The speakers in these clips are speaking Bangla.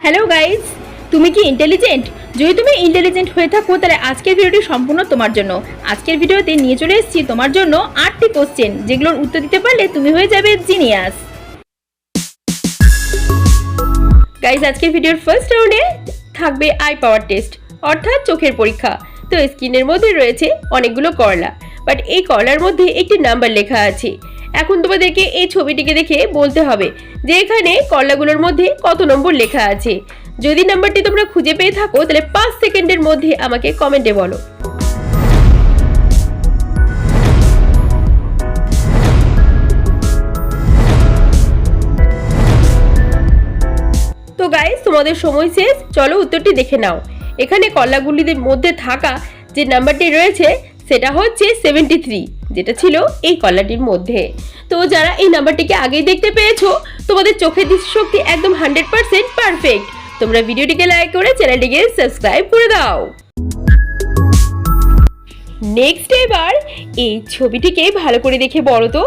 হ্যালো গাইজ তুমি কি ইন্টেলিজেন্ট যদি তুমি ইন্টেলিজেন্ট হয়ে থাকো, তাহলে আজকের ভিডিওটি সম্পূর্ণ তোমার জন্য। আজকের ভিডিওতে নিয়ে চলে এসেছি তোমার জন্য আটটি কোশ্চেন যেগুলোর উত্তর দিতে পারলে তুমি হয়ে যাবে জিনিয়াস গাইজ আজকের ভিডিওর ফার্স্ট রাউন্ডে থাকবে আই পাওয়ার টেস্ট অর্থাৎ চোখের পরীক্ষা। তো স্ক্রিনের মধ্যে রয়েছে অনেকগুলো করলা বাট এই করলার মধ্যে একটি নাম্বার লেখা আছে। এখন তোমাদেরকে এই ছবিটিকে দেখে বলতে হবে যে এখানে করলাগুলোর মধ্যে কত নম্বর লেখা আছে। যদি নাম্বারটি তোমরা খুঁজে পেয়ে থাকো, তাহলে পাঁচ সেকেন্ডের মধ্যে আমাকে কমেন্টে বলো। তো গাইস তোমাদের সময় শেষ। চলো উত্তরটি দেখে নাও। এখানে কল্লাগুলিদের মধ্যে থাকা যে নাম্বারটি রয়েছে, সেটা হচ্ছে সেভেন্টি থ্রি যেটা ছিল এই কলাটির মধ্যে। তো যারা এই নাম্বারটিকে আগেই দেখতে পেয়েছ, তোমাদের চোখের দৃষ্টিশক্তি একদম হান্ড্রেড পার্সেন্ট পারফেক্ট। তোমরা ভিডিওটিকে লাইক করে চ্যানেলটিকে সাবস্ক্রাইব করে দাও। নেক্সট এবার এই ছবিটিকে ভালো করে দেখে বলো তো,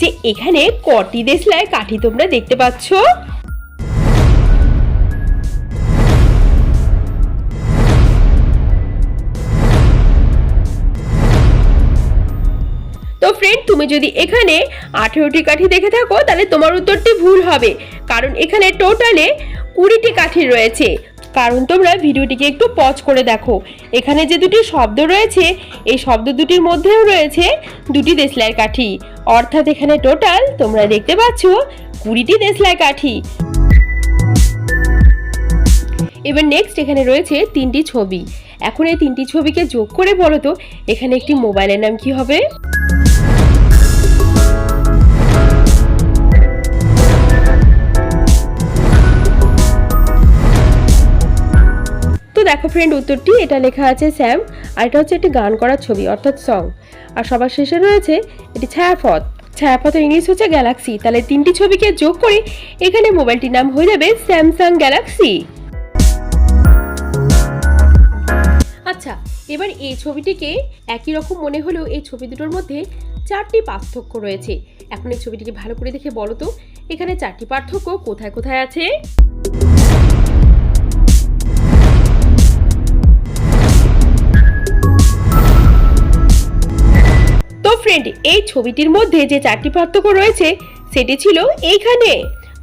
যে এখানে কটি দেশলায় কাঠি তোমরা দেখতে পাচ্ছো? তো ফ্রেন্ড তুমি যদি এখানে আঠেরোটি কাঠি দেখে থাকো, তাহলে তোমার উত্তরটি ভুল হবে। কারণ এখানে টোটালে কুড়িটি কাঠি রয়েছে। কারণ তোমরা ভিডিওটিকে একটু পজ করে দেখো। এখানে যে দুটি শব্দ রয়েছে, এই শব্দ দুটির মধ্যেও রয়েছে দুটি দেশলাই কাঠি। অর্থাৎ এখানে টোটাল তোমরা দেখতে পাচ্ছ কুড়িটি দেশলাই কাঠি। এবার নেক্সট এখানে রয়েছে তিনটি ছবি। এখন এই তিনটি ছবিকে যোগ করে বলো তো, এখানে একটি মোবাইলের নাম কি হবে? দেখো ফ্রেন্ড উত্তরটি, এটা লেখা আছে স্যাম, আর এটা হচ্ছে একটি গান করার ছবি, অর্থাৎ সং আর সবার শেষে রয়েছে এটি ছায়াপথ। ছায়াপথের ইংলিশ হচ্ছে গ্যালাক্সি তাহলে তিনটি ছবিকে যোগ করে এখানে মোবাইলটির নাম হয়ে যাবে স্যামসাং গ্যালাক্সি আচ্ছা এবার এই ছবিটিকে একই রকম মনে হলেও এই ছবি দুটোর মধ্যে চারটি পার্থক্য রয়েছে। এখন এই ছবিটিকে ভালো করে দেখে বলো তো, এখানে চারটি পার্থক্য কোথায় কোথায় আছে? ফ্রেন্ড এই ছবিটির মধ্যে যে চারটি পার্থক্য রয়েছে, সেটি ছিল এইখানে।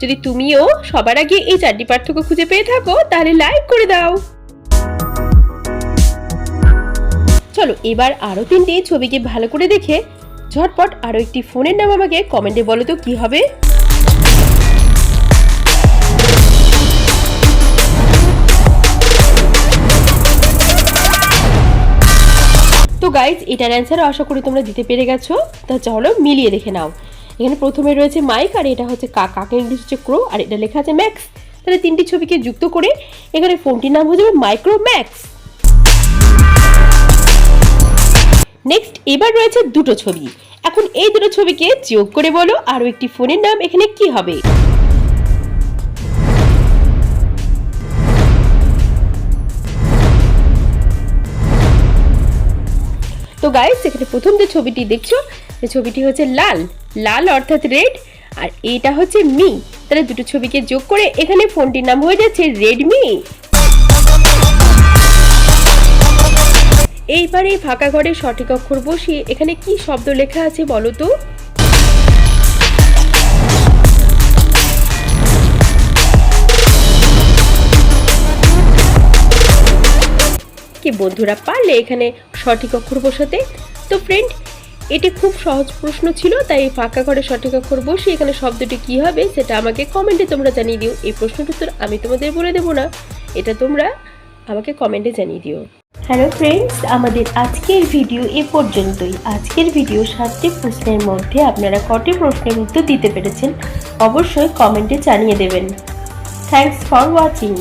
যদি তুমিও সবার আগে এই চারটি পার্থক্য খুঁজে পেয়ে থাকো, তাহলে লাইক করে দাও। চলো, এবার আরও তিনটি ছবিকে ভালো করে দেখে, ঝটপট আরও একটি ফোনের নাম আমাকে কমেন্টে বলো তো কি হবে? তো গাইজ এটার অ্যান্সার আশা করি তোমরা দিতে পেরে গেছো। তা চলো মিলিয়ে দেখে নাও। এখানে প্রথমে রয়েছে মাইক আর এটা হচ্ছে কাকে ইংলিশ হচ্ছে ক্রো আর এটা লেখা আছে ম্যাক্স তাহলে তিনটি ছবিকে যুক্ত করে এখানে ফোনটির নাম হয়ে যাবে মাইক্রো ম্যাক্স নেক্সট এবার রয়েছে দুটো ছবি। এখন এই দুটো ছবিকে যোগ করে বলো, আরও একটি ফোনের নাম, এখানে কি হবে? তো গাইস এখানে প্রথম যে ছবিটি দেখছ যে ছবিটি হচ্ছে লাল। লাল অর্থাৎ রেড আর এটা হচ্ছে মি তাহলে দুটো ছবিকে যোগ করে এখানে ফোনটির নাম হয়ে যাচ্ছে রেডমি এইবার এই ফাঁকা ঘরে সঠিক অক্ষর বসিয়ে এখানে কি শব্দ লেখা আছে বলো তো? কি বন্ধুরা পারলে এখানে সঠিক অক্ষর বসাতে? তো ফ্রেন্ড এটি খুব সহজ প্রশ্ন ছিল, তাই এই ফাঁকা ঘরে সঠিক অক্ষর বসে এখানে শব্দটি কি হবে সেটা আমাকে কমেন্টে তোমরা জানিয়ে দিও। এই প্রশ্নটির উত্তর আমি তোমাদের বলে দেবো না, এটা তোমরা আমাকে কমেন্টে জানিয়ে দিও। হ্যালো ফ্রেন্ডস আমাদের আজকের ভিডিও এ পর্যন্তই। আজকের ভিডিও সাতটি প্রশ্নের মধ্যে আপনারা কটি প্রশ্নের উত্তর দিতে পেরেছেন, অবশ্যই কমেন্টে জানিয়ে দেবেন। Thanks for watching